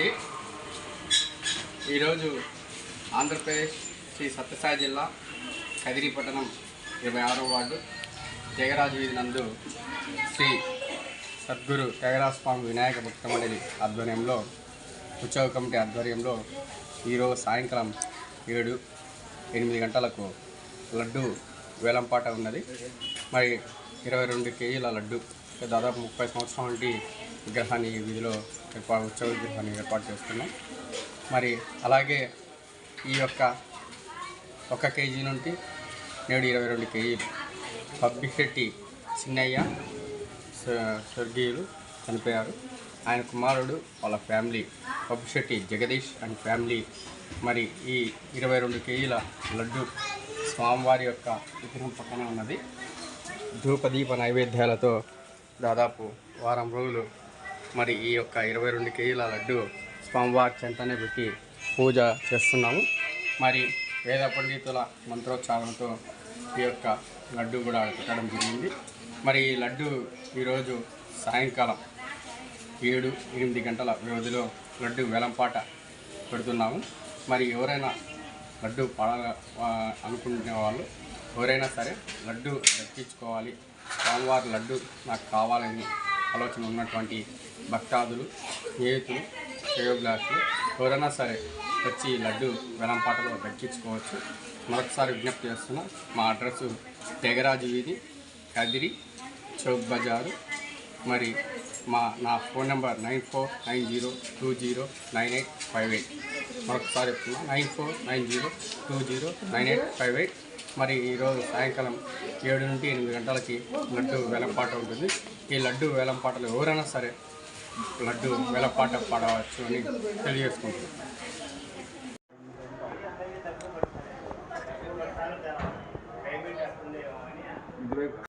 అండి ఈరోజు ఆంధ్రప్రదేశ్ శ్రీ సత్యసాయి జిల్లా కదిరిపట్టణం ఇరవై ఆరో వార్డు జగరాజు వీధి నందు శ్రీ సద్గురు త్యాగరాజ స్వామి వినాయక భక్త మండలి ఆధ్వర్యంలో ఉత్సవ కమిటీ ఆధ్వర్యంలో ఈరోజు సాయంకాలం ఏడు ఎనిమిది గంటలకు లడ్డు వేలంపాట ఉన్నది. మరి ఇరవై రెండు కేజీల లడ్డు. దాదాపు ముప్పై సంవత్సరాల నుండి విగ్రహాన్ని ఈ వీధిలో ఏర్పాటు ఉత్సవ విగ్రహాన్ని ఏర్పాటు చేస్తున్నాం. మరి అలాగే ఈ యొక్క ఒక కేజీ నుండి నేడు ఇరవై రెండు కేజీలు. పబ్బిశెట్టి చిన్నయ్య స్వర్గీయులు చనిపోయారు. ఆయన కుమారుడు వాళ్ళ family Pabbisetti Jagadish and family. మరి ఈ ఇరవై రెండు కేజీల లడ్డు స్వామివారి యొక్క విగ్రహం పక్కన ఉన్నది. ధూపదీప నైవేద్యాలతో దాదాపు వారం రోజులు మరి ఈ యొక్క ఇరవై రెండు కేజీల లడ్డు స్వామివారి చెంతనే పెట్టి పూజ చేస్తున్నాము. మరి వేద పండితుల మంత్రోచ్చారణతో ఈ యొక్క లడ్డు కూడా పెట్టడం జరిగింది. మరి ఈ లడ్డు ఈరోజు సాయంకాలం ఏడు ఎనిమిది గంటల వ్యవధిలో లడ్డు వేలంపాట పెడుతున్నాము. మరి ఎవరైనా లడ్డు పడ అనుకునే వాళ్ళు ఎవరైనా సరే లడ్డు దక్కించుకోవాలి. స్వామివారి లడ్డు నాకు కావాలని ఆలోచన ఉన్నటువంటి భక్తాదులు స్నేహితులు శ్రేయోభిలాషులు ఎవరైనా సరే వచ్చి లడ్డు వెలంపాటలో దక్కించుకోవచ్చు. మరొకసారి విజ్ఞప్తి చేస్తున్నా మా అడ్రస్ తెగరాజు వీధి కదిరి చౌక్ బజారు. మరి మా నా phone number nine four nine zero two zero nine eight five eight. మరొకసారి చెప్తున్నా nine four nine zero two zero nine eight five eight. మరి ఈరోజు సాయంకాలం ఏడు నుండి ఎనిమిది గంటలకి లడ్డు వేలంపాట ఉంటుంది. ఈ లడ్డు వేలంపాటలు ఎవరైనా సరే లడ్డు వేలంపాట పాడవచ్చు అని తెలియజేసుకుంటున్నాను